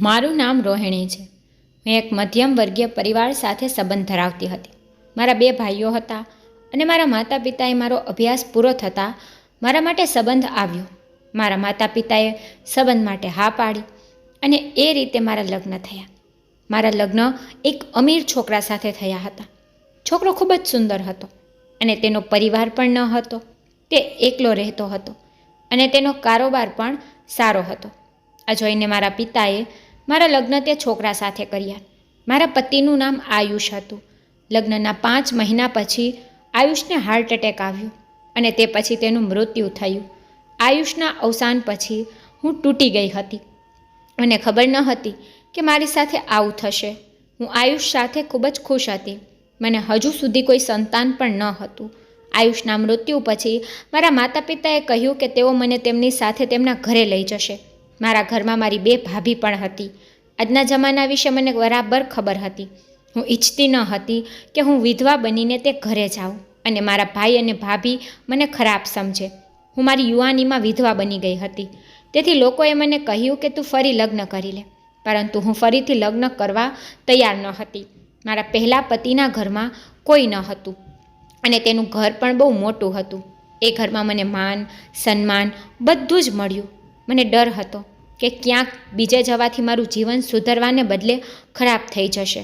મારું નામ રોહિણી છે. મેં એક મધ્યમ વર્ગીય પરિવાર સાથે સંબંધ ધરાવતી હતી. મારા બે ભાઈઓ હતા અને મારા માતા પિતાએ મારો અભ્યાસ પૂરો થતાં મારા માટે સંબંધ આવ્યો. મારા માતા પિતાએ સંબંધ માટે હા પાડી અને એ રીતે મારા લગ્ન થયા. મારા લગ્ન એક અમીર છોકરા સાથે થયા હતા. છોકરો ખૂબ જ સુંદર હતો અને તેનો પરિવાર પણ ન હતો. તે એકલો રહેતો હતો અને તેનો કારોબાર પણ સારો હતો. આ જોઈને મારા પિતાએ મારા લગ્ન તે છોકરા સાથે કર્યા. મારા પતિનું નામ આયુષ હતું. લગ્નના પાંચ મહિના પછી આયુષને હાર્ટ એટેક આવ્યો અને તે પછી તેનું મૃત્યુ થયું. આયુષના અવસાન પછી હું તૂટી ગઈ હતી મને ખબર ન હતી કે મારી સાથે આવું થશે. હું આયુષ સાથે ખૂબ જ ખુશ હતી. મને હજુ સુધી કોઈ સંતાન પણ ન હતું. આયુષના મૃત્યુ પછી મારા માતા પિતાએ કહ્યું કે તેઓ મને તેમની સાથે તેમના ઘરે લઈ જશે. મારા ઘરમાં મારી બે ભાભી પણ હતી. આજના જમાના વિશે મને બરાબર ખબર હતી. હું ઈચ્છતી ન હતી કે હું વિધવા બનીને તે ઘરે જાઉં અને મારા ભાઈ અને ભાભી મને ખરાબ સમજે. હું મારી યુવાનીમાં વિધવા બની ગઈ હતી. તેથી લોકોએ મને કહ્યું કે તું ફરી લગ્ન કરી લે. પરંતુ હું ફરીથી લગ્ન કરવા તૈયાર ન હતી. મારા પહેલાં પતિના ઘરમાં કોઈ ન હતું અને તેનું ઘર પણ બહુ મોટું હતું. એ ઘરમાં મને માન, સન્માન બધું જ મળ્યું. મને ડર હતો. કે ક્યાંક બીજે જવાથી મારું જીવન સુધરવાને બદલે ખરાબ થઈ જશે.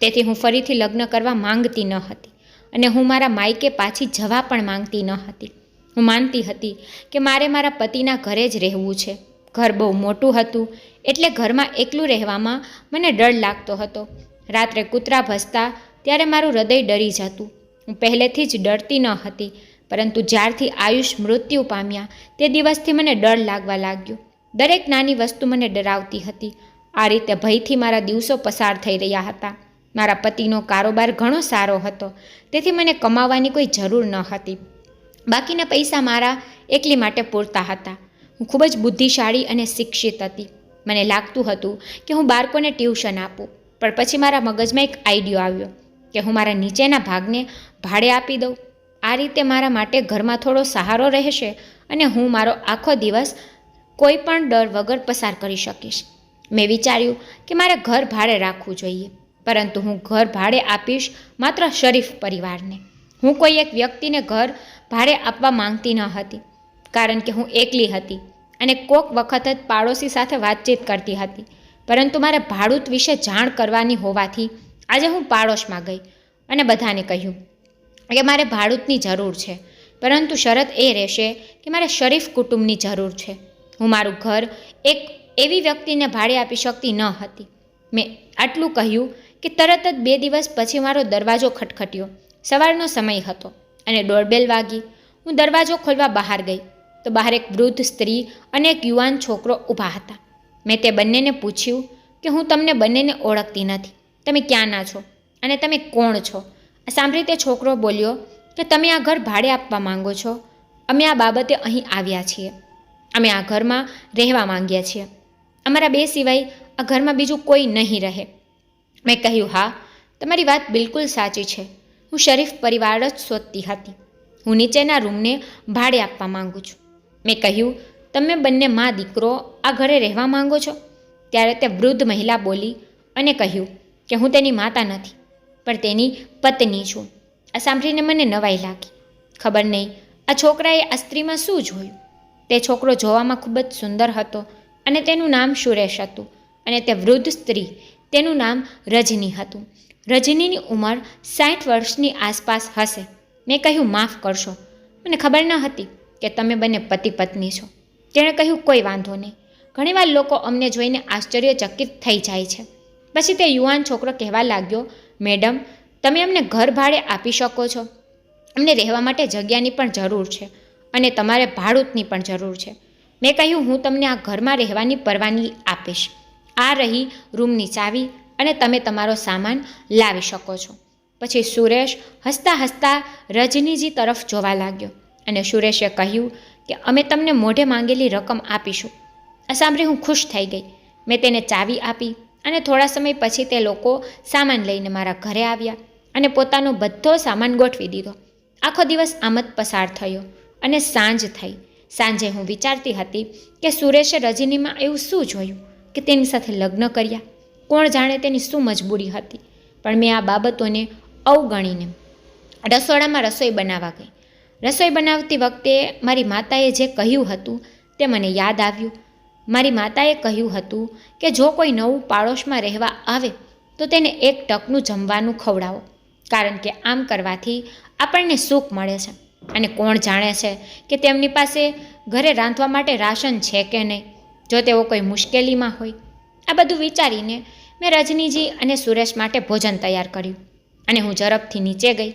તેથી હું ફરીથી લગ્ન કરવા માંગતી ન હતી અને હું મારા માયકે પાછી જવા પણ માંગતી ન હતી. હું માનતી હતી કે મારે મારા પતિના ઘરે જ રહેવું છે. ઘર બહુ મોટું હતું એટલે ઘરમાં એકલું રહેવામાં મને ડર લાગતો હતો. રાત્રે કૂતરા ભસતા ત્યારે મારું હૃદય ડરી જતું. હું પહેલેથી જ ડરતી ન હતી, પરંતુ જ્યારથી આયુષ મૃત્યુ પામ્યા તે દિવસથી મને ડર લાગવા લાગ્યો. દરેક નાની વસ્તુ મને ડરાવતી હતી. આ રીતે ભયથી મારા દિવસો પસાર થઈ રહ્યા હતા. મારા પતિનો કારોબાર ઘણો સારો હતો. તેથી મને કમાવાની કોઈ જરૂર ન હતી. બાકીના પૈસા મારા એકલી માટે પૂરતા હતા. હું ખૂબ જ બુદ્ધિશાળી અને શિક્ષિત હતી. મને લાગતું હતું કે હું બાળકોને ટ્યુશન આપું. પણ પછી મારા મગજમાં એક આઈડિયો આવ્યો કે હું મારા નીચેના ભાગને ભાડે આપી દઉં. આ રીતે મારા માટે ઘરમાં થોડો સહારો રહેશે અને હું મારો આખો દિવસ કોઈ પણ ડર વગર પસાર કરી શકીશ. મેં વિચાર્યું કે મારે ઘર ભાડે રાખવું જોઈએ, પરંતુ હું ઘર ભાડે આપીશ માત્ર શરીફ પરિવારને. હું કોઈ એક વ્યક્તિને ઘર ભાડે આપવા માંગતી ન હતી, કારણ કે હું એકલી હતી અને કોક વખત જ પાડોશી સાથે વાતચીત કરતી હતી. પરંતુ મારે ભાડૂત વિશે જાણ કરવાની હોવાથી આજે હું પાડોશમાં ગઈ અને બધાને કહ્યું કે મારે ભાડૂતની જરૂર છે, પરંતુ શરત એ રહેશે કે મારે શરીફ કુટુંબની જરૂર છે. હું મારું ઘર એક એવી વ્યક્તિને ભાડે આપી શકતી ન હતી. મેં આટલું કહ્યું કે તરત જ બે દિવસ પછી મારો દરવાજો ખટખટ્યો. સવારનો સમય હતો અને ડોરબેલ વાગી. હું દરવાજો ખોલવા બહાર ગઈ. તો બહાર એક વૃદ્ધ સ્ત્રી અને એક યુવાન છોકરો ઊભા હતા. મેં તે બંનેને પૂછ્યું કે હું તમને બંનેને ઓળખતી નથી. તમે ક્યાંના છો? અને તમે કોણ છો? આ સાંભળી તે છોકરો બોલ્યો કે તમે આ ઘર ભાડે આપવા માંગો છો. અમે આ બાબતે અહીં આવ્યા છીએ. અમે આ ઘરમાં રહેવા માંગીએ છીએ. અમારા બે સિવાય આ ઘરમાં બીજું કોઈ નહીં રહે. મેં કહ્યું, હા, તમારી વાત બિલકુલ સાચી છે. હું શરીફ પરિવાર જ શોધતી હતી. હું નીચેના રૂમને ભાડે આપવા માંગુ છું. મેં કહ્યું, તમે બંને મા દીકરો આ ઘરે રહેવા માંગો છો? ત્યારે તે વૃદ્ધ મહિલા બોલી અને કહ્યું કે હું તેની માતા નથી, પણ તેની પત્ની છું. આ સાંભળીને મને નવાઈ લાગી. ખબર નહીં, આ છોકરાએ આ સ્ત્રીમાં શું જોયું? તે છોકરો જોવામાં ખૂબ જ સુંદર હતો અને તેનું નામ સુરેશ હતું અને તે વૃદ્ધ સ્ત્રી, તેનું નામ રજની હતું. રજનીની ઉંમર સાઠ વર્ષની આસપાસ હશે. મેં કહ્યું, માફ કરશો. મને ખબર ન હતી કે તમે બંને પતિ પત્ની છો. તેણે કહ્યું, કોઈ વાંધો નહીં. ઘણીવાર લોકો અમને જોઈને આશ્ચર્યચકિત થઈ જાય છે. પછી તે યુવાન છોકરો કહેવા લાગ્યો, મેડમ, તમે અમને ઘર ભાડે આપી શકો છો. અમને રહેવા માટે જગ્યાની પણ જરૂર છે. અને તમારે ભાડૂતની પણ જરૂર છે. મેં કહ્યું, હું તમને આ ઘરમાં રહેવાની પરવાનગી આપીશ. આ રહી રૂમની ચાવી અને તમે તમારો સામાન લાવી શકો છો. પછી સુરેશ હસતા હસતા રજનીજી તરફ જોવા લાગ્યો અને સુરેશે કહ્યું કે, અમે તમને મોઢે માંગેલી રકમ આપીશું. આ સાંભળી હું ખુશ થઈ ગઈ. મેં તેને ચાવી આપી અને થોડા સમય પછી તે લોકો સામાન લઈને મારા ઘરે આવ્યા અને પોતાનો બધો સામાન ગોઠવી દીધો. આખો દિવસ આમ જ પસાર થયો. અને સાંજ થઈ. સાંજે હું વિચારતી હતી કે સુરેશે રજનીમાં એવું શું જોયું કે તેની સાથે લગ્ન કર્યા. કોણ જાણે તેની શું મજબૂરી હતી. પણ મેં આ બાબતોને અવગણીને રસોડામાં રસોઈ બનાવવા ગઈ. રસોઈ બનાવતી વખતે મારી માતાએ જે કહ્યું હતું તે મને યાદ આવ્યું. મારી માતાએ કહ્યું હતું કે જો કોઈ નવું પાડોશમાં રહેવા આવે તો તેને એક ટકનું જમવાનું ખવડાવો. કારણ કે આમ કરવાથી આપણને સુખ મળે છે. અને કોણ જાણે છે કે તેમની પાસે ઘરે રાંધવા માટે રાશન છે કે નહીં? જો તેઓ કોઈ મુશ્કેલીમાં હોય. આ બધું વિચારીને મેં રજનીજી અને સુરેશ માટે ભોજન તૈયાર કર્યું અને હું ઝડપથી નીચે ગઈ.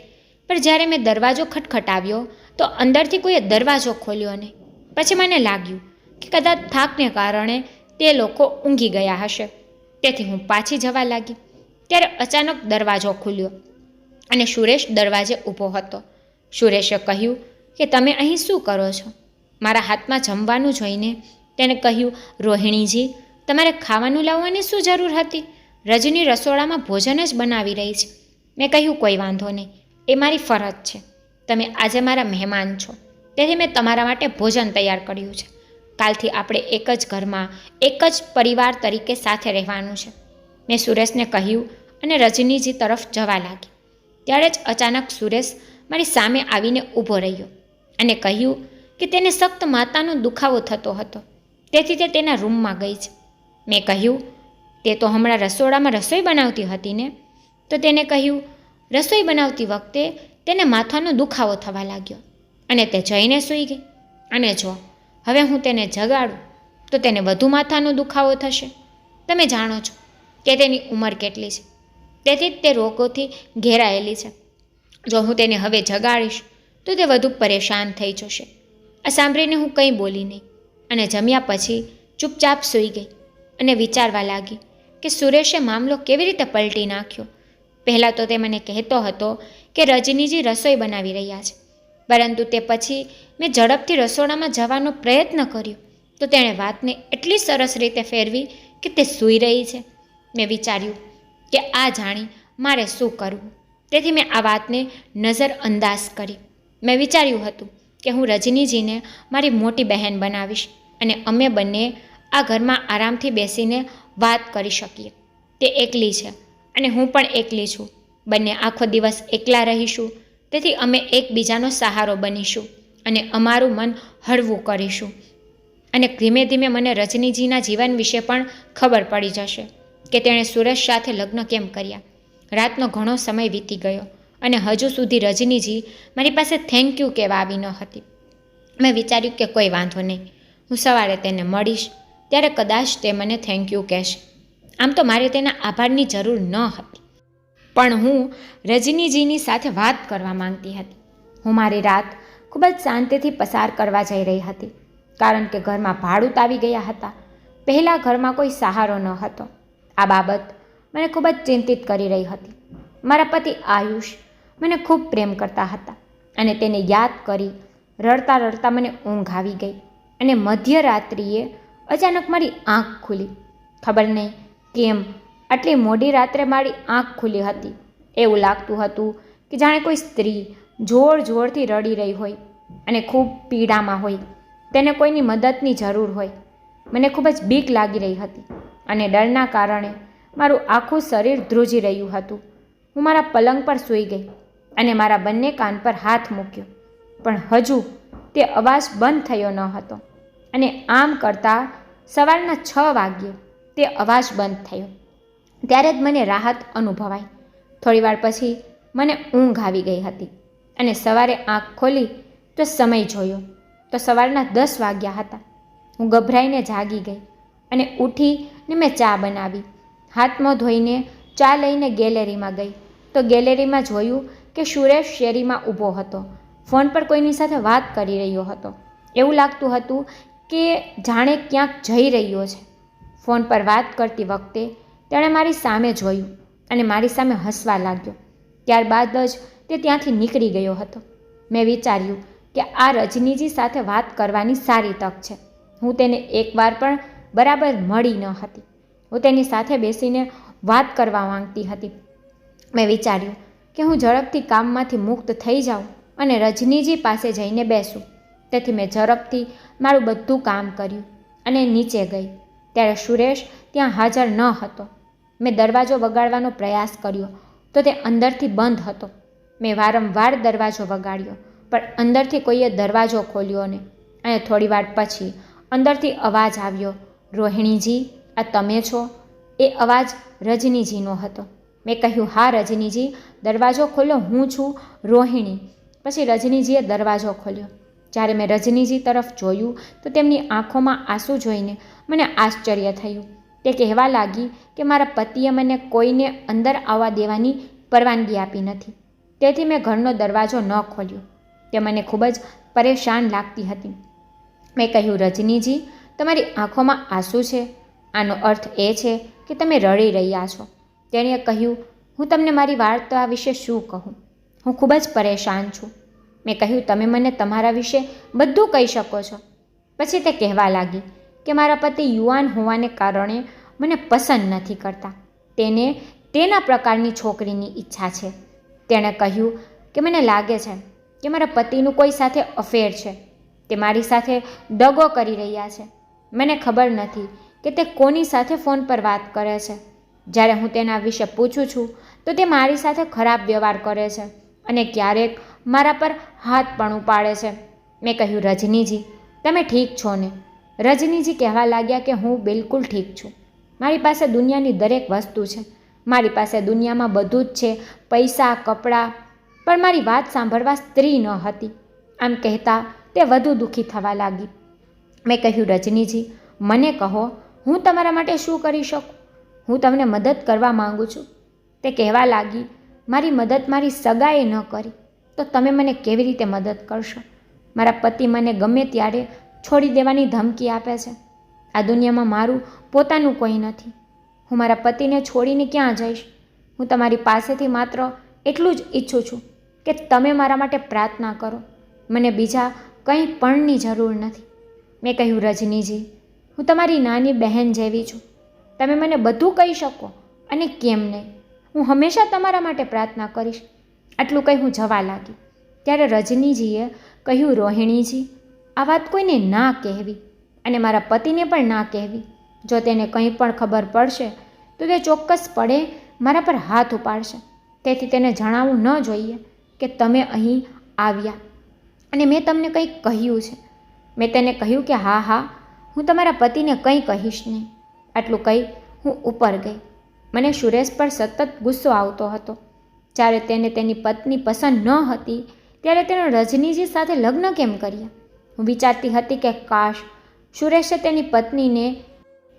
પણ જ્યારે મેં દરવાજો ખટખટાવ્યો, તો અંદરથી કોઈએ દરવાજો ખોલ્યો નહીં પછી મને લાગ્યું કે કદાચ થાકને કારણે તે લોકો ઊંઘી ગયા હશે. તેથી હું પાછી જવા લાગી, ત્યારે અચાનક દરવાજો ખુલ્યો અને સુરેશ દરવાજે ઊભો હતો. સુરેશે કહ્યું કે તમે અહીં શું કરો છો? મારા હાથમાં જમવાનું જોઈને તેણે કહ્યું, રોહિણીજી, તમારે ખાવાનું લાવવાની શું જરૂર હતી? રજની રસોડામાં ભોજન જ બનાવી રહી છે. મેં કહ્યું, કોઈ વાંધો નહીં. એ મારી ફરજ છે. તમે આજે મારા મહેમાન છો. તેથી મેં તમારા માટે ભોજન તૈયાર કર્યું છે. કાલથી આપણે એક જ ઘરમાં એક જ પરિવાર તરીકે સાથે રહેવાનું છે. મેં સુરેશને કહ્યું અને રજનીજી તરફ જવા લાગી. ત્યારે જ અચાનક સુરેશ મારી સામે આવીને ઊભો રહ્યો અને કહ્યું કે તેને સખ્ત માતાનો દુખાવો થતો હતો. તેથી તે તેના રૂમમાં ગઈ છે. મેં કહ્યું, તે તો હમણાં રસોડામાં રસોઈ બનાવતી હતી ને? તો તેને કહ્યું, રસોઈ બનાવતી વખતે તેને માથાનો દુખાવો થવા લાગ્યો અને તે જઈને સૂઈ ગઈ. અને જો હવે હું તેને જગાડું, તો તેને વધુ માથાનો દુખાવો થશે. તમે જાણો છો કે તેની ઉંમર કેટલી છે. તેથી જ તે રોગોથી ઘેરાયેલી છે. જો હું તેને હવે જગાડીશ, તો તે વધુ પરેશાન થઈ જશે. આ સાંભળીને હું કંઈ બોલી નહીં, અને જમ્યા પછી ચૂપચાપ સૂઈ ગઈ અને વિચારવા લાગી કે સુરેશે મામલો કેવી રીતે પલટી નાખ્યો. પહેલાં તો તે મને કહેતો હતો કે રજનીજી રસોઈ બનાવી રહ્યા છે, પરંતુ તે પછી મેં ઝડપથી રસોડામાં જવાનો પ્રયત્ન કર્યો. તો તેણે વાતને એટલી સરસ રીતે ફેરવી કે તે સૂઈ રહી છે. મેં વિચાર્યું કે આ જાણી મારે શું કરવું. તેથી મેં આ વાતને નજરઅંદાજ કરી. મેં વિચાર્યું હતું કે હું રજનીજીને મારી મોટી બહેન બનાવીશ અને અમે બંને આ ઘરમાં આરામથી બેસીને વાત કરી શકીએ. તે એકલી છે અને હું પણ એકલી છું. બંને આખો દિવસ એકલા રહીશું. તેથી અમે એકબીજાનો સહારો બનીશું અને અમારું મન હળવું કરીશું. અને ધીમે ધીમે મને રજનીજીના જીવન વિશે પણ ખબર પડી જશે કે તેણે સુરેશ સાથે લગ્ન કેમ કર્યા. રાતનો ઘણો સમય વીતી ગયો અને હજુ સુધી રજનીજી મારી પાસે થેન્ક યુ કહેવા આવી ન હતી. મેં વિચાર્યું કે કોઈ વાંધો નહીં. હું સવારે તેને મળીશ, ત્યારે કદાચ તે મને થેન્ક યુ કહેશે. આમ તો મારે તેના આભારની જરૂર ન હતી. પણ હું રજનીજીની સાથે વાત કરવા માંગતી હતી. હું મારી રાત ખૂબ જ શાંતિથી પસાર કરવા જઈ રહી હતી, કારણ કે ઘરમાં ભાડૂત આવી ગયા હતા. પહેલાં ઘરમાં કોઈ સહારો ન હતો. આ બાબત મને ખૂબ જ ચિંતિત કરી રહી હતી. મારા પતિ આયુષ મને ખૂબ પ્રેમ કરતા હતા અને તેને યાદ કરી રડતા રડતા મને ઊંઘ આવી ગઈ અને મધ્યરાત્રિએ અચાનક મારી આંખ ખુલી. ખબર નહીં કેમ આટલી મોડી રાત્રે મારી આંખ ખુલી હતી. એવું લાગતું હતું કે જાણે કોઈ સ્ત્રી જોર જોરથી રડી રહી હોય અને ખૂબ પીડામાં હોય. તેને કોઈની મદદની જરૂર હોય. મને ખૂબ જ બીક લાગી રહી હતી અને ડરના કારણે મારું આખું શરીર ધ્રુજી રહ્યું હતું. હું મારા પલંગ પર સૂઈ ગઈ અને મારા બંને કાન પર હાથ મૂક્યો. પણ હજુ તે અવાજ બંધ થયો ન હતો અને આમ કરતાં સવારના છ વાગ્યે તે અવાજ બંધ થયો. ત્યારે જ મને રાહત અનુભવાઈ. થોડીવાર પછી મને ઊંઘ આવી ગઈ હતી અને સવારે આંખ ખોલી તો સમય જોયો. તો સવારના દસ વાગ્યા હતા. હું ગભરાઈને જાગી ગઈ અને ઉઠીને મેં ચા બનાવી. હાથમાં ધોઈને ચા લઈને ગેલેરીમાં ગઈ. તો ગેલેરીમાં જોયું કે સુરેશ શેરીમાં ઊભો હતો. ફોન પર કોઈની સાથે વાત કરી રહ્યો હતો. એવું લાગતું હતું કે જાણે ક્યાંક જઈ રહ્યો છે. ફોન પર વાત કરતી વખતે તેણે મારી સામે જોયું અને મારી સામે હસવા લાગ્યો. ત્યારબાદ જ તે ત્યાંથી નીકળી ગયો હતો. મેં વિચાર્યું કે આ રજનીજી સાથે વાત કરવાની સારી તક છે. હું તેને એકવાર પણ બરાબર મળી ન હતી. હું તેની સાથે બેસીને વાત કરવા માંગતી હતી. મેં વિચાર્યું કે હું ઝડપથી કામમાંથી મુક્ત થઈ જાઉં અને રજનીજી પાસે જઈને બેસું. તેથી મેં ઝડપથી મારું બધું કામ કર્યું અને નીચે ગઈ. ત્યારે સુરેશ ત્યાં હાજર ન હતો. મેં દરવાજો વગાડવાનો પ્રયાસ કર્યો તો તે અંદરથી બંધ હતો. મેં વારંવાર દરવાજો વગાડ્યો, પણ અંદરથી કોઈએ દરવાજો ખોલ્યો ને અને થોડી વાર પછી અંદરથી અવાજ આવ્યો, રોહિણીજી આ તમે છો? એ અવાજ રજનીજીનો હતો. મેં કહ્યું, હા રજનીજી, દરવાજો ખોલ્યો હું છું રોહિણી. પછી રજનીજીએ દરવાજો ખોલ્યો. જ્યારે મેં રજનીજી તરફ જોયું, તો તેમની આંખોમાં આંસુ જોઈને મને આશ્ચર્ય થયું. તે કહેવા લાગી કે મારા પતિએ મને કોઈને અંદર આવવા દેવાની પરવાનગી આપી નથી. તેથી મેં ઘરનો દરવાજો ન ખોલ્યો. તે મને ખૂબ જ પરેશાન લાગતી હતી. મેં કહ્યું, રજનીજી, તમારી આંખોમાં આંસુ છે? આનો અર્થ એ છે કે તમે રડી રહ્યા છો. તેણે કહ્યું, હું તમને મારી વાર્તા વિશે શું કહું? હું ખૂબ જ પરેશાન છું. મેં કહ્યું, તમે મને તમારા વિશે બધું કહી શકો છો. પછી તે કહેવા લાગી કે મારા પતિ યુવાન હોવાને કારણે મને પસંદ નથી કરતા. તેને તેના પ્રકારની છોકરીની ઈચ્છા છે. તેણે કહ્યું કે મને લાગે છે કે મારા પતિનું કોઈ સાથે અફેર છે. તે મારી સાથે દગો કરી રહ્યા છે. મને ખબર નથી કે તે કોની સાથે ફોન પર વાત કરે છે? જ્યારે હું તેના વિશે પૂછું છું, તો તે મારી સાથે ખરાબ વ્યવહાર કરે છે અને ક્યારેક મારા પર હાથ પણ ઉપાડે છે. મેં કહ્યું, રજનીજી, તમે ઠીક છો ને? રજનીજી કહેવા લાગ્યા કે હું બિલકુલ ઠીક છું. મારી પાસે દુનિયાની દરેક વસ્તુ છે. મારી પાસે દુનિયામાં બધું જ છે, પૈસા, કપડાં. પણ મારી વાત સાંભળવા સ્ત્રી ન હતી. આમ કહેતા તે વધુ દુઃખી થવા લાગી. મેં કહ્યું, રજનીજી, મને કહો હું તમારા માટે શું કરી શકું? હું તમને મદદ કરવા માગું છું. તે કહેવા લાગી, મારી મદદ મારી સગાએ ન કરી. તો તમે મને કેવી રીતે મદદ કરશો? મારા પતિ મને ગમે ત્યારે છોડી દેવાની ધમકી આપે છે. આ દુનિયામાં મારું પોતાનું કોઈ નથી. હું મારા પતિને છોડીને ક્યાં જઈશ? હું તમારી પાસેથી માત્ર એટલું જ ઈચ્છું છું કે તમે મારા માટે પ્રાર્થના કરો. મને બીજા કંઈ પણની જરૂર નથી. મેં કહ્યું, રજનીજી હું તમારી નાની બહેન જેવી છું. તમે મને બધું કહી શકો અને કેમ નહીં? હું હંમેશા તમારા માટે પ્રાર્થના કરીશ. આટલું કહી હું જવા લાગી. ત્યારે રજનીજીએ કહ્યું, રોહિણીજી, આ વાત કોઈને ના કહેવી અને મારા પતિને પણ ના કહેવી. જો તેને કંઈ પણ ખબર પડશે, તો તે ચોક્કસપણે મારા પર હાથ ઉપાડશે. તેથી તેને જણાવવું ન જોઈએ કે તમે અહીં આવ્યા. અને મેં તમને કંઈક કહ્યું છે. મેં તેને કહ્યું કે, હા હા હું તમારા પતિને કંઈ કહીશ નહીં. આટલું કહી હું ઉપર ગઈ. મને સુરેશ પર સતત ગુસ્સો આવતો હતો. જ્યારે તેને તેની પત્ની પસંદ ન હતી, ત્યારે તેણે રજનીજી સાથે લગ્ન કેમ કર્યા? હું વિચારતી હતી કે કાશ સુરેશે તેની પત્નીને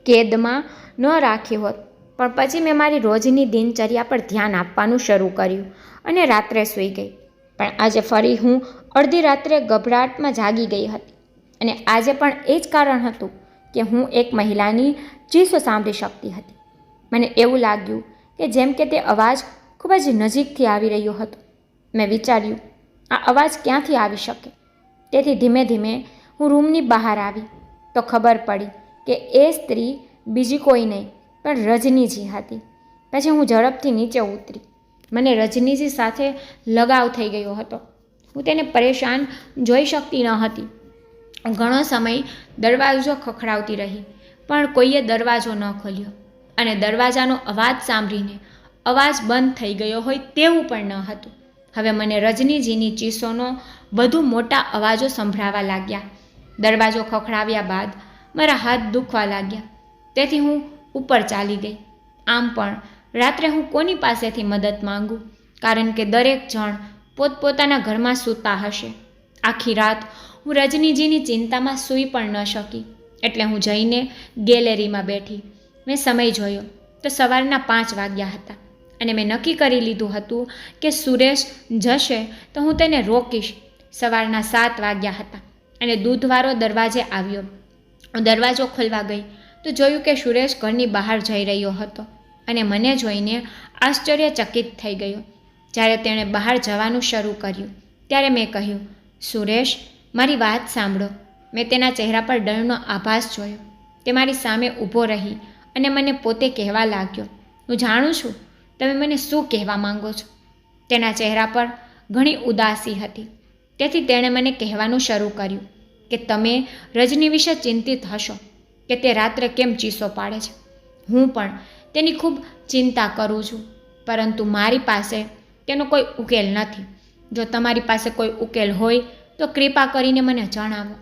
કેદમાં ન રાખી હોત. પણ પછી મેં મારી રોજની દિનચર્યા પર ધ્યાન આપવાનું શરૂ કર્યું અને રાત્રે સૂઈ ગઈ. પણ આજે ફરી હું અડધી રાત્રે ગભરાટમાં જાગી ગઈ હતી. અને આજે પણ એ જ કારણ હતું કે હું એક મહિલાની ચીસો સાંભળી શકતી હતી. મને એવું લાગ્યું કે જેમ કે તે અવાજ ખૂબ જ નજીકથી આવી રહ્યો હતો. મેં વિચાર્યું, આ અવાજ ક્યાંથી આવી શકે? તેથી ધીમે ધીમે હું રૂમની બહાર આવી તો ખબર પડી કે એ સ્ત્રી બીજી કોઈ નહીં, પણ રજનીજી હતી. પછી હું ઝડપથી નીચે ઉતરી. મને રજનીજી સાથે લગાવ થઈ ગયો હતો. હું તેને પરેશાન જોઈ શકતી ન હતી. ઘણો સમય દરવાજો ખખડાવતી રહી, પણ કોઈએ દરવાજો ન ખોલ્યો. અને દરવાજાનો અવાજ સાંભળીને અવાજ બંધ થઈ ગયો હોય તેવું પણ ન હતું. હવે મને રજનીજીની ચીસોનો વધુ મોટા અવાજો સંભળાવા લાગ્યા. દરવાજો ખખડાવ્યા બાદ મારા હાથ દુખવા લાગ્યા. તેથી હું ઉપર ચાલી ગઈ. આમ પણ રાત્રે હું કોની પાસેથી મદદ માંગું? કારણ કે દરેક જણ પોતપોતાના ઘરમાં સૂતા હશે. આખી રાત હું રજનીજીની ચિંતામાં સૂઈ પણ ન શકી. એટલે હું જઈને ગેલેરીમાં બેઠી. મેં સમય જોયો તો સવારના પાંચ વાગ્યા હતા અને મેં નક્કી કરી લીધું હતું કે સુરેશ જશે તો હું તેને રોકીશ. સવારના સાત વાગ્યા હતા અને દૂધવાળો દરવાજે આવ્યો. હું દરવાજો ખોલવા ગઈ તો જોયું કે સુરેશ ઘરની બહાર જઈ રહ્યો હતો અને મને જોઈને આશ્ચર્યચકિત થઈ ગયો. જ્યારે તેણે બહાર જવાનું શરૂ કર્યું ત્યારે મેં કહ્યું, સુરેશ મારી વાત સાંભળો. મેં તેના ચહેરા પર ડરનો આભાસ જોયો. તે મારી સામે ઊભો રહી અને મને પોતે કહેવા લાગ્યો હું જાણું છું? તમે મને શું કહેવા માંગો છો? તેના ચહેરા પર ઘણી ઉદાસી હતી. તેથી તેણે મને કહેવાનું શરૂ કર્યું કે, તમે રજની વિશે ચિંતિત હશો કે તે રાત્રે કેમ ચીસો પાડે છે? હું પણ તેની ખૂબ ચિંતા કરું છું, પરંતુ મારી પાસે તેનો કોઈ ઉકેલ નથી. જો તમારી પાસે કોઈ ઉકેલ હોય તો કૃપા કરીને મને જણાવો.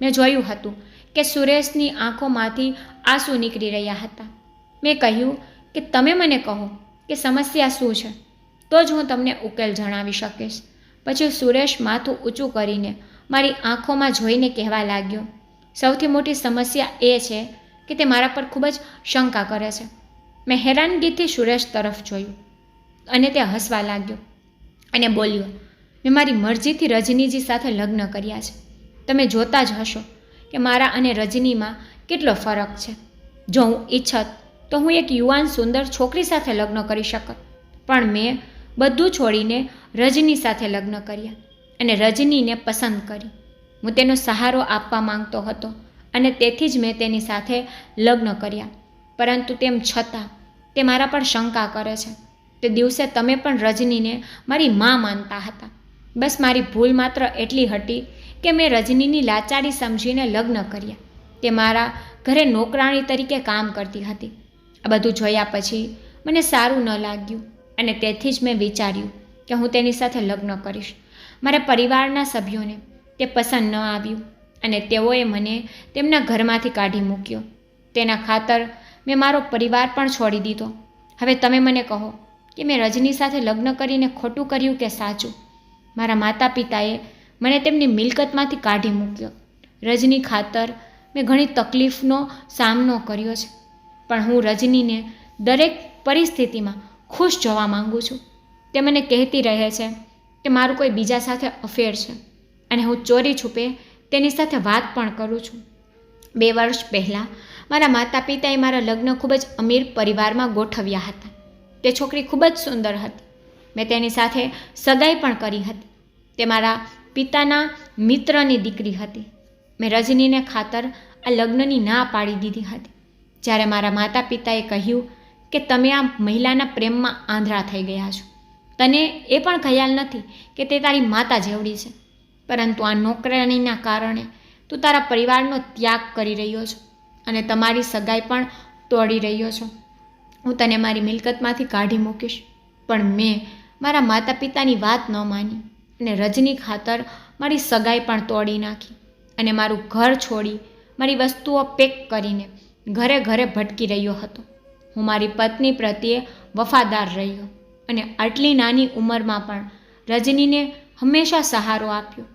મેં જોયું હતું કે સુરેશની આંખોમાંથી આંસુ નીકળી રહ્યા હતા. મેં કહ્યું કે તમે મને કહો કે સમસ્યા શું છે? તો જ હું તમને ઉકેલ જણાવી શકીશ. પછી સુરેશ માથું ઊંચું કરીને મારી આંખોમાં જોઈને કહેવા લાગ્યો, સૌથી મોટી સમસ્યા એ છે કે તે મારા પર ખૂબ જ શંકા કરે છે. મેં હેરાનગીથી સુરેશ તરફ જોયું અને તે હસવા લાગ્યો અને બોલ્યો મેં મારી મરજીથી રજનીજી સાથે લગ્ન કર્યા છે. તમે જોતા જ હશો કે મારા અને રજનીમાં કેટલો ફરક છે. જો હું ઈચ્છત, તો હું એક યુવાન સુંદર છોકરી સાથે લગ્ન કરી શકત. પણ મેં બધું છોડીને રજની સાથે લગ્ન કર્યા અને રજનીને પસંદ કરી. હું તેનો સહારો આપવા માંગતો હતો અને તેથી જ મેં તેની સાથે લગ્ન કર્યા. પરંતુ તેમ છતાં તે મારા પર શંકા કરે છે. તે દિવસે તમે પણ રજનીને મારી મા માનતા હતા. બસ મારી ભૂલ માત્ર એટલી હતી કે મેં રજનીની લાચારી સમજીને લગ્ન કર્યા. તે મારા ઘરે નોકરાણી તરીકે કામ કરતી હતી. આ બધું જોયા પછી મને સારું ન લાગ્યું અને તેથી જ મેં વિચાર્યું કે હું તેની સાથે લગ્ન કરીશ. મારા પરિવારના સભ્યોને તે પસંદ ન આવ્યું અને તેઓએ મને તેમના ઘરમાંથી કાઢી મૂક્યો. તેના ખાતર મેં મારો પરિવાર પણ છોડી દીધો. હવે તમે મને કહો કે મેં રજની સાથે લગ્ન કરીને ખોટું કર્યું કે સાચું? મારા માતા પિતાએ મને તેમની મિલકતમાંથી કાઢી મૂક્યો. રજની ખાતર મેં ઘણી તકલીફનો સામનો કર્યો છે, પણ હું રજનીને દરેક પરિસ્થિતિમાં ખુશ જોવા માગું છું. તે મને કહેતી રહે છે કે મારું કોઈ બીજા સાથે અફેર છે અને હું ચોરી છુપે તેની સાથે વાત પણ કરું છું. બે વર્ષ પહેલાં મારા માતા પિતાએ મારા લગ્ન ખૂબ જ અમીર પરિવારમાં ગોઠવ્યા હતા. તે છોકરી ખૂબ જ સુંદર હતી. મેં તેની સાથે સગાઈ પણ કરી હતી. તે મારા પિતાના મિત્રની દીકરી હતી. મેં રજનીને ખાતર આ લગ્નની ના પાડી દીધી હતી. જ્યારે મારા માતા પિતાએ કહ્યું કે તમે આ મહિલાના પ્રેમમાં આંધળા થઈ ગયા છો. તને એ પણ ખ્યાલ નથી કે તે તારી માતા જેવડી છે. પરંતુ આ નોકરાણીના કારણે તું તારા પરિવારનો ત્યાગ કરી રહ્યો છો અને તમારી સગાઈ પણ તોડી રહ્યો છો. હું તને મારી મિલકતમાંથી કાઢી મૂકીશ. પણ મેં મારા માતા પિતાની વાત ન માની અને રજની ખાતર મારી સગાઈ પણ તોડી નાખી અને મારું ઘર છોડી મારી વસ્તુઓ પેક કરીને ઘરે ઘરે ભટકી રહ્યો હતો. હું મારી પત્ની પ્રત્યે વફાદાર રહ્યો અને આટલી નાની ઉંમરમાં પણ રજનીને હંમેશા સહારો આપ્યો.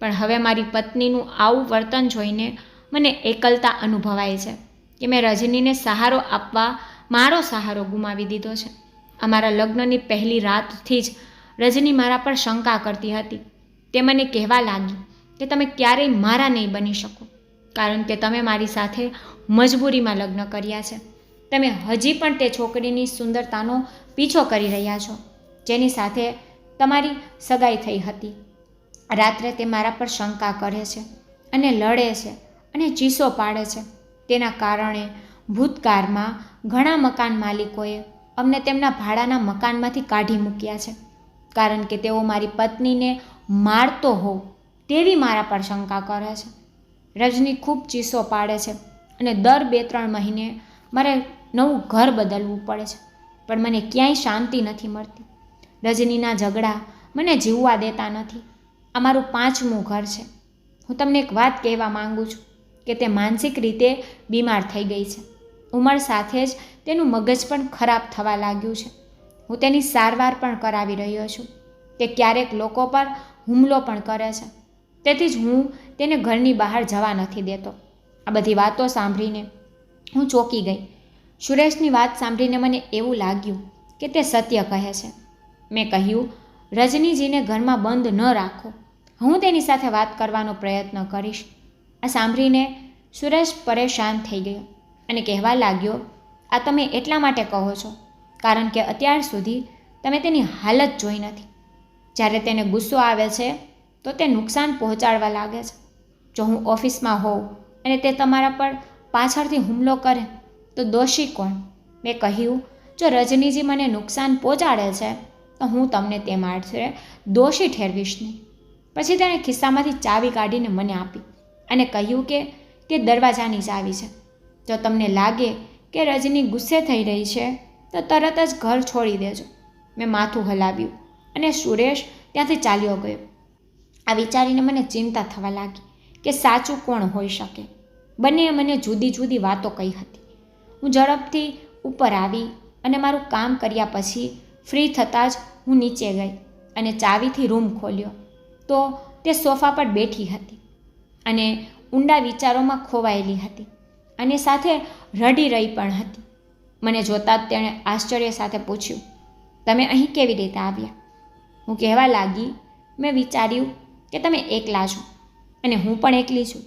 પણ હવે મારી પત્નીનું આવું વર્તન જોઈને મને એકલતા અનુભવાય છે કે મેં રજનીને સહારો આપવા મારો સહારો ગુમાવી દીધો છે. અમારા લગ્નની પહેલી રાતથી જ રજની મારા પર શંકા કરતી હતી. તે મને કહેવા લાગી કે તમે ક્યારેય મારા નહીં બની શકો, કારણ કે તમે મારી સાથે મજબૂરીમાં લગ્ન કર્યા છે. તમે હજી પણ તે છોકરીની સુંદરતાનો પીછો કરી રહ્યા છો, જેની સાથે તમારી સગાઈ થઈ હતી. રાત્રે તે મારા પર શંકા કરે છે અને લડે છે અને ચીસો પાડે છે. તેના કારણે ભૂતકાળમાં ઘણા મકાન માલિકોએ અમને તેમના ભાડાના મકાનમાંથી કાઢી મૂક્યા છે. કારણ કે તેઓ મારી પત્નીને મારતો હોવ તેવી મારા પર શંકા કરે છે. રજની ખૂબ ચીસો પાડે છે અને દર બે ત્રણ મહિને મારે નવું ઘર બદલવું પડે છે. પણ મને ક્યાંય શાંતિ નથી મળતી. રજનીના ઝઘડા મને જીવવા દેતા નથી. આ મારું પાંચમું ઘર છે. હું તમને એક વાત કહેવા માગું છું કે તે માનસિક રીતે બીમાર થઈ ગઈ છે. ઉંમર સાથે જ તેનું મગજ પણ ખરાબ થવા લાગ્યું છે. હું તેની સારવાર પણ કરાવી રહ્યો છું તે ક્યારેક લોકો પર હુમલો પણ કરે છે. તેથી જ હું તેને ઘરની બહાર જવા નથી દેતો. આ બધી વાતો સાંભળીને હું ચોંકી ગઈ. સુરેશની વાત સાંભળીને મને એવું લાગ્યું કે તે સત્ય કહે છે. મેં કહ્યું, રજનીજીને ઘરમાં બંધ ન રાખો. હું તેની સાથે વાત કરવાનો પ્રયત્ન કરીશ. આ સાંભળીને સુરેશ પરેશાન થઈ ગયો. અને કહેવા લાગ્યો, આ તમે એટલા માટે કહો છો? કારણ કે અત્યાર સુધી તમે તેની હાલત જોઈ નથી. જ્યારે તેને ગુસ્સો આવે છે, તો તે નુકસાન પહોંચાડવા લાગે છે. જો હું ઓફિસમાં હોઉં અને તે તમારા પર પાછળથી હુમલો કરે, તો દોષી કોણ? મેં કહ્યું, જો રજનીજી મને નુકસાન પહોંચાડે છે, તો હું તમને તે માટે દોષી ઠેરવીશ નહીં. પછી તેણે ખિસ્સામાંથી ચાવી કાઢીને મને આપી અને કહ્યું કે તે દરવાજાની ચાવી છે. જો તમને લાગે કે રજની ગુસ્સે થઈ રહી છે, તો તરત જ ઘર છોડી દેજો. મેં માથું હલાવ્યું અને સુરેશ ત્યાંથી ચાલ્યો ગયો. આ વિચારીને મને ચિંતા થવા લાગી કે સાચું કોણ હોઈ શકે. બંનેએ મને જુદી જુદી વાતો કહી હતી. હું ઝડપથી ઉપર આવી અને મારું કામ કર્યા પછી ફ્રી થતાં જ હું નીચે ગઈ અને ચાવીથી રૂમ ખોલ્યો. તો તે સોફા પર બેઠી હતી અને ઊંડા વિચારોમાં ખોવાયેલી હતી. અને સાથે રડી રહી પણ હતી. મને જોતાં જ તેણે આશ્ચર્ય સાથે પૂછ્યું, તમે અહીં કેવી રીતે આવ્યા? હું કહેવા લાગી, મેં વિચાર્યું કે તમે એકલા છો અને હું પણ એકલી છું.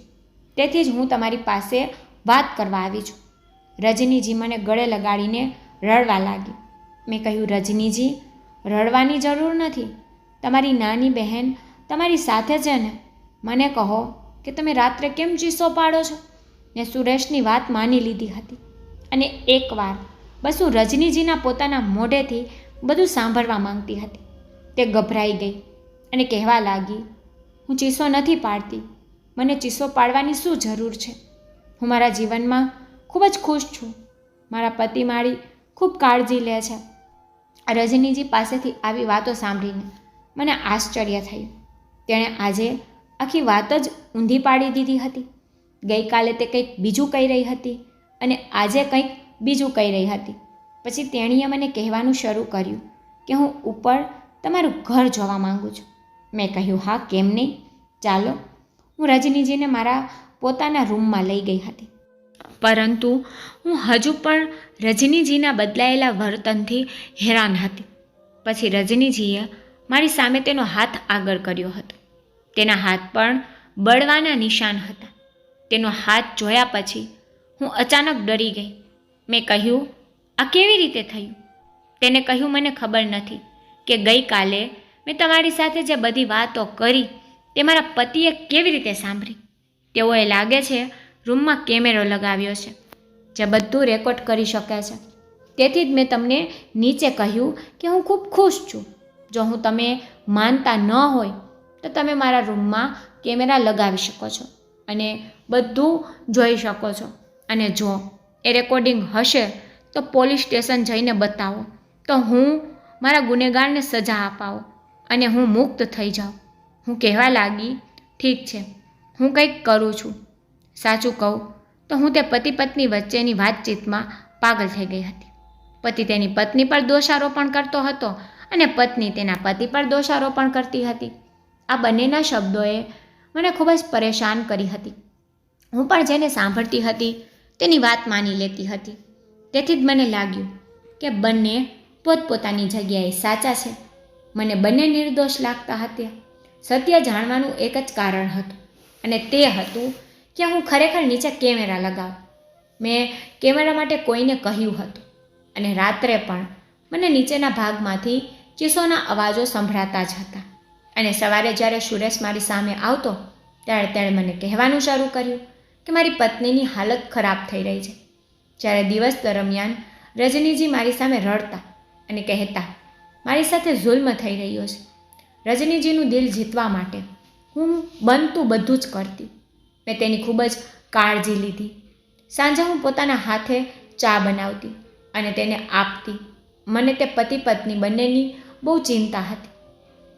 તેથી જ હું તમારી પાસે વાત કરવા આવી છું. રજનીજી મને ગળે લગાડીને રડવા લાગી. મેં કહ્યું, રજનીજી, રડવાની જરૂર નથી. તમારી નાની બહેન તમારી સાથે છે ને? મને કહો કે તમે રાત્રે કેમ ચીસો પાડો છો? ને સુરેશની વાત માની લીધી હતી. અને એકવાર બસ રજનીજીના પોતાના મોઢેથી બધું સાંભળવા માંગતી હતી. તે ગભરાઈ ગઈ અને કહેવા લાગી, હું ચીસો નથી પાડતી. મને ચીસો પાડવાની શું જરૂર છે? હું મારા જીવનમાં ખૂબ જ ખુશ છું. મારા પતિ મારી ખૂબ કાળજી લે છે. રજનીજી પાસેથી આવી વાતો સાંભળીને મને આશ્ચર્ય થયું. તેણે આજે આખી વાત જ ઊંધી પાડી દીધી હતી. ગઈકાલે તે કંઈક બીજું કહી રહી હતી અને આજે કંઈક બીજું કહી રહી હતી. પછી તેણીએ મને કહેવાનું શરૂ કર્યું કે હું ઉપર તમારું ઘર જોવા માગું છું. મેં કહ્યું, હા, કેમ નહીં? ચાલો. હું રજનીજીને મારા પોતાના રૂમમાં લઈ ગઈ હતી. પરંતુ હું હજુ પણ રજનીજીના બદલાયેલા વર્તનથી હેરાન હતી. પછી રજનીજીએ મારી સામે તેનો હાથ આગળ કર્યો હતો. તેના હાથ પણ બળવાના નિશાન હતા. તેનો હાથ જોયા પછી હું અચાનક ડરી ગઈ. મેં કહ્યું, આ કેવી રીતે થયું? તેને કહ્યું, મને ખબર નથી કે ગઈકાલે મેં તમારી સાથે જે બધી વાતો કરી તે મારા પતિએ કેવી રીતે સાંભળી. તેઓએ લાગે છે, રૂમમાં કેમેરો લગાવ્યો છે, જે બધું રેકોર્ડ કરી શકે છે. તેથી જ મેં તમને નીચે કહ્યું કે હું ખૂબ ખુશ છું. જો હું તમે માનતા ન હોય, તો તમે મારા રૂમમાં કેમેરા લગાવી શકો છો. અને બધું જોઈ શકો છો. અને જો એ રેકોર્ડિંગ હશે, તો પોલીસ સ્ટેશન જઈને બતાવો. તો હું મારા ગુનેગારને સજા અપાવો અને હું મુક્ત થઈ જાઉં. હું કહેવા લાગી, ઠીક છે, હું કંઈક કરું છું. સાચું કહું, તો હું તે પતિ પત્ની વચ્ચેની વાતચીતમાં પાગલ થઈ ગઈ હતી. પતિ તેની પત્ની પર દોષારોપણ કરતો હતો અને પત્ની તેના પતિ પર દોષારોપણ કરતી હતી. આ બંનેના શબ્દોએ મને ખૂબ જ પરેશાન કરી હતી. હું પણ જેને સાંભળતી હતી, તેની વાત માની લેતી હતી. તેથી જ મને લાગ્યું કે બંને પોતપોતાની જગ્યાએ સાચા છે. મને બંને નિર્દોષ લાગતા હતા. સત્ય જાણવાનું એક જ કારણ હતું. અને તે હતું કે હું ખરેખર નીચે કેમેરા લગાવ. મેં કેમેરા માટે કોઈને કહ્યું હતું. અને રાત્રે પણ મને નીચેના ભાગમાંથી ચીસોના અવાજો સંભળાતા જ હતા. અને સવારે જ્યારે સુરેશ મારી સામે આવતો, ત્યારે તેણે મને કહેવાનું શરૂ કર્યું કે મારી પત્નીની હાલત ખરાબ થઈ રહી છે. જ્યારે દિવસ દરમિયાન રજનીજી મારી સામે રડતા અને કહેતા, મારી સાથે જુલ્મ થઈ રહ્યો છે. રજનીજીનું દિલ જીતવા માટે હું બનતું બધું જ કરતી. મેં તેની ખૂબ જ કાળજી લીધી. સાંજે હું પોતાના હાથે ચા બનાવતી અને તેને આપતી. મને તે પતિ પત્ની બંનેની બહુ ચિંતા હતી.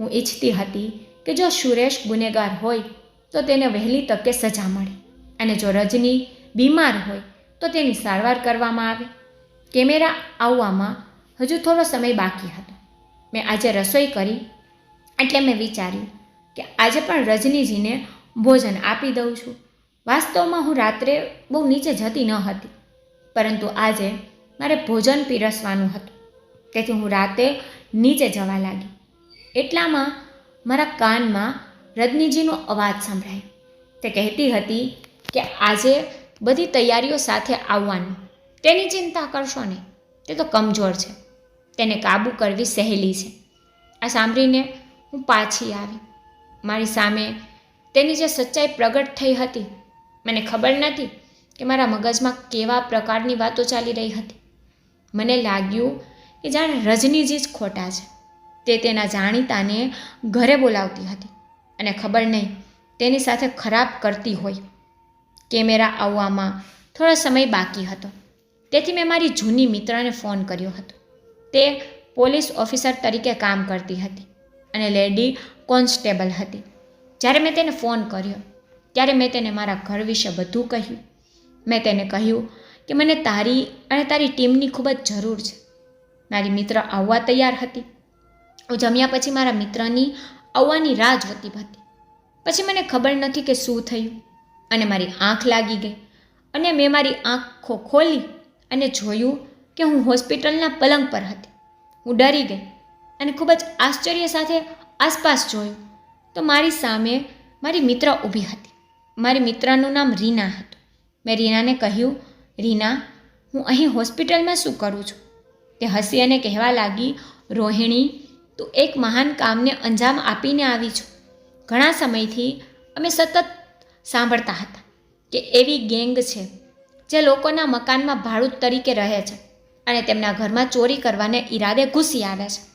હું ઈચ્છતી હતી કે જો સુરેશ ગુનેગાર હોય તો તેને વહેલી તકે સજા મળે. અને જો રજની બીમાર હોય તો તેની સારવાર કરવામાં આવે. કેમેરા આવવામાં હજુ થોડો સમય બાકી હતો. મેં આજે રસોઈ કરી એટલે મેં વિચાર્યું કે આજે પણ રજનીજીને ભોજન આપી દઉં છું. વાસ્તવમાં હું રાત્રે બહુ નીચે જતી ન હતી, પરંતુ આજે મારે ભોજન પીરસવાનું હતું. તેથી હું રાતે નીચે જવા લાગી. એટલામાં મારા કાનમાં રજનીજીનો અવાજ સંભળાયો. તે કહેતી હતી કે આજે બધી તૈયારીઓ સાથે આવવાનું. તેની ચિંતા કરશો નહીં. તે તો કમજોર છે. તેને કાબૂ કરવી સહેલી છે. આ સાંભળીને હું પાછી આવી. મારી સામે તેની જે સચ્ચાઈ પ્રગટ થઈ હતી, મને ખબર નથી કે મારા મગજમાં કેવા પ્રકારની વાતો ચાલી રહી હતી. મને લાગ્યું કે જાણે રજનીજી જ ખોટા છે. તે તેના જાણીતાને ઘરે બોલાવતી હતી અને ખબર નહીં તેની સાથે ખરાબ કરતી હોય. કેમેરા આવવામાં થોડો સમય બાકી હતો. તેથી મેં મારી જૂની મિત્રને ફોન કર્યો હતો. તે પોલીસ ઓફિસર તરીકે કામ કરતી હતી અને લેડી કોન્સ્ટેબલ હતી. જ્યારે મેં તેને ફોન કર્યો, ત્યારે મેં તેને મારા ઘર વિશે બધું કહ્યું. મેં તેને કહ્યું કે મને તારી અને તારી ટીમની ખૂબ જ જરૂર છે. મારી મિત્ર આવવા તૈયાર હતી. હું જમ્યા પછી મારા મિત્રની આવવાની રાહ જોતી હતી. પછી મને ખબર નથી કે શું થયું. અને મારી આંખ લાગી ગઈ. અને મેં મારી આંખો ખોલી અને જોયું કે હું હોસ્પિટલના પલંગ પર હતી. હું ડરી ગઈ અને ખૂબ જ આશ્ચર્ય સાથે આસપાસ જોયું. તો મારી સામે મારી મિત્ર ઊભી હતી. મારી મિત્રનું નામ રીના હતું. મેં રીનાને કહ્યું, રીના, હું અહીં હોસ્પિટલમાં શું કરું છું? તે હસી અને કહેવા લાગી, રોહિણી, તું એક મહાન કામને અંજામ આપીને આવી છું. ઘણા સમયથી અમે સતત સાંભળતા હતા કે એવી ગેંગ છે જે લોકોના મકાનમાં ભાડૂત તરીકે રહે છે અને તેમના ઘરમાં ચોરી કરવાને ઈરાદે ઘૂસી આવે છે.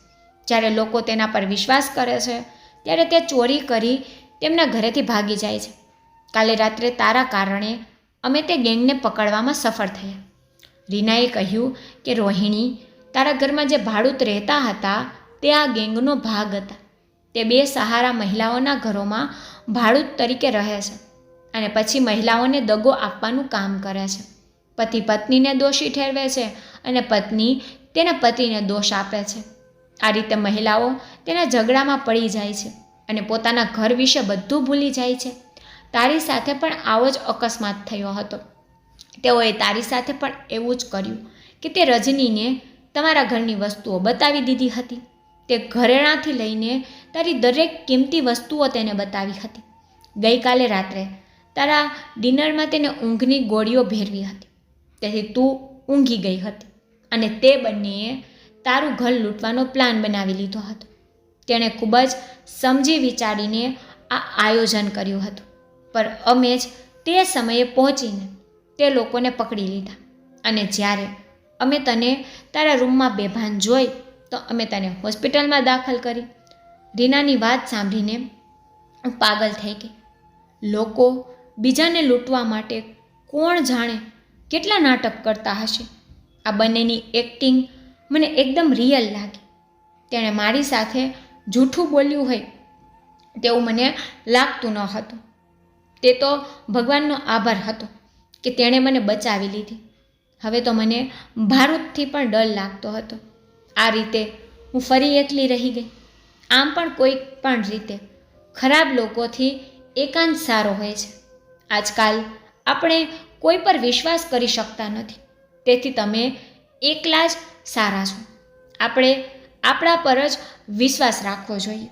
જ્યારે લોકો તેના પર વિશ્વાસ કરે છે, ત્યારે તે ચોરી કરી તેમના ઘરેથી ભાગી જાય છે. કાલે રાત્રે તારા કારણે અમે તે ગેંગને પકડવામાં સફળ થયા. રીનાએ કહ્યું કે, રોહિણી, તારા ઘરમાં જે ભાડૂત રહેતા હતા, તે આ ગેંગનો ભાગ હતા. તે બે સહારા મહિલાઓના ઘરોમાં ભાડૂત તરીકે રહે છે. અને પછી મહિલાઓને દગો આપવાનું કામ કરે છે. પતિ પત્નીને દોષી ઠેરવે છે અને પત્ની તેના પતિને દોષ આપે છે. આ રીતે મહિલાઓ તેના ઝઘડામાં પડી જાય છે અને પોતાના ઘર વિશે બધું ભૂલી જાય છે. તારી સાથે પણ આવો જ અકસ્માત થયો હતો. તેઓએ તારી સાથે પણ એવું જ કર્યું કે તે રજનીને તમારા ઘરની વસ્તુઓ બતાવી દીધી હતી. તે ઘરેણાંથી લઈને તારી દરેક કિંમતી વસ્તુઓ તેને બતાવી હતી. ગઈકાલે રાત્રે તારા ડિનરમાં તેને ઊંઘની ગોળીઓ ભેરવી હતી. તેથી તું ઊંઘી ગઈ હતી અને તે બંનેએ તારું ઘર લૂંટવાનો પ્લાન બનાવી લીધો હતો. તેણે ખૂબ જ સમજી વિચારીને આ આયોજન કર્યું હતું. પર અમે જ તે સમયે પહોંચીને તે લોકોને પકડી લીધા અને જ્યારે અમે તને તારા રૂમમાં બેભાન જોઈ તો અમે તને હોસ્પિટલમાં દાખલ કરી. રીનાની વાત સાંભળીને પાગલ થઈ ગઈ. લોકો બીજાને લૂંટવા માટે કોણ જાણે કેટલા નાટક કરતા હશે? આ બંનેની એક્ટિંગ મને એકદમ રિયલ લાગી. તેણે મારી સાથે જૂઠું બોલ્યું હોય તેવું મને લાગતું ન હતું. તે તો ભગવાનનો આભાર હતો કે તેણે મને બચાવી લીધી. હવે તો મને ભારૂદથી પણ ડર લાગતો હતો. આ રીતે હું ફરી એકલી રહી ગઈ. આમ પણ કોઈ પણ રીતે ખરાબ લોકોથી એકાંત સારો હોય છે. આજકાલ આપણે કોઈ પર વિશ્વાસ કરી શકતા નથી. તેથી તમે એકલા જ સારા છો. આપણે આપણા પર જ વિશ્વાસ રાખવો જોઈએ.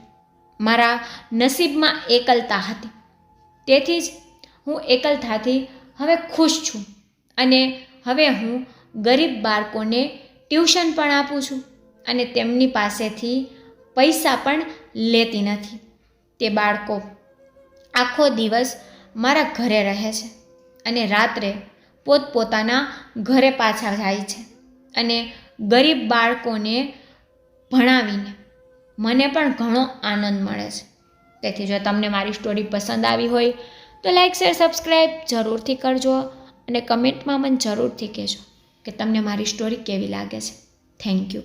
મારા નસીબમાં એકલતા હતી. તેથી જ હું એકલતાથી હવે ખુશ છું અને હવે હું ગરીબ બાળકોને ટ્યુશન પણ આપું છું અને તેમની પાસેથી પૈસા પણ લેતી નથી. તે બાળકો આખો દિવસ મારા ઘરે રહે છે અને રાત્રે પોતપોતાના ઘરે પાછા જાય છે અને ગરીબ બાળકોને ભણાવીને મને પણ ઘણો આનંદ મળે છે. તેથી જો તમને મારી સ્ટોરી પસંદ આવી હોય તો લાઈક, શેર સબસ્ક્રાઈબ જરૂરથી કરજો અને કમેન્ટમાં મને જરૂરથી કહેજો કે તમને મારી સ્ટોરી કેવી લાગે છે. Thank you.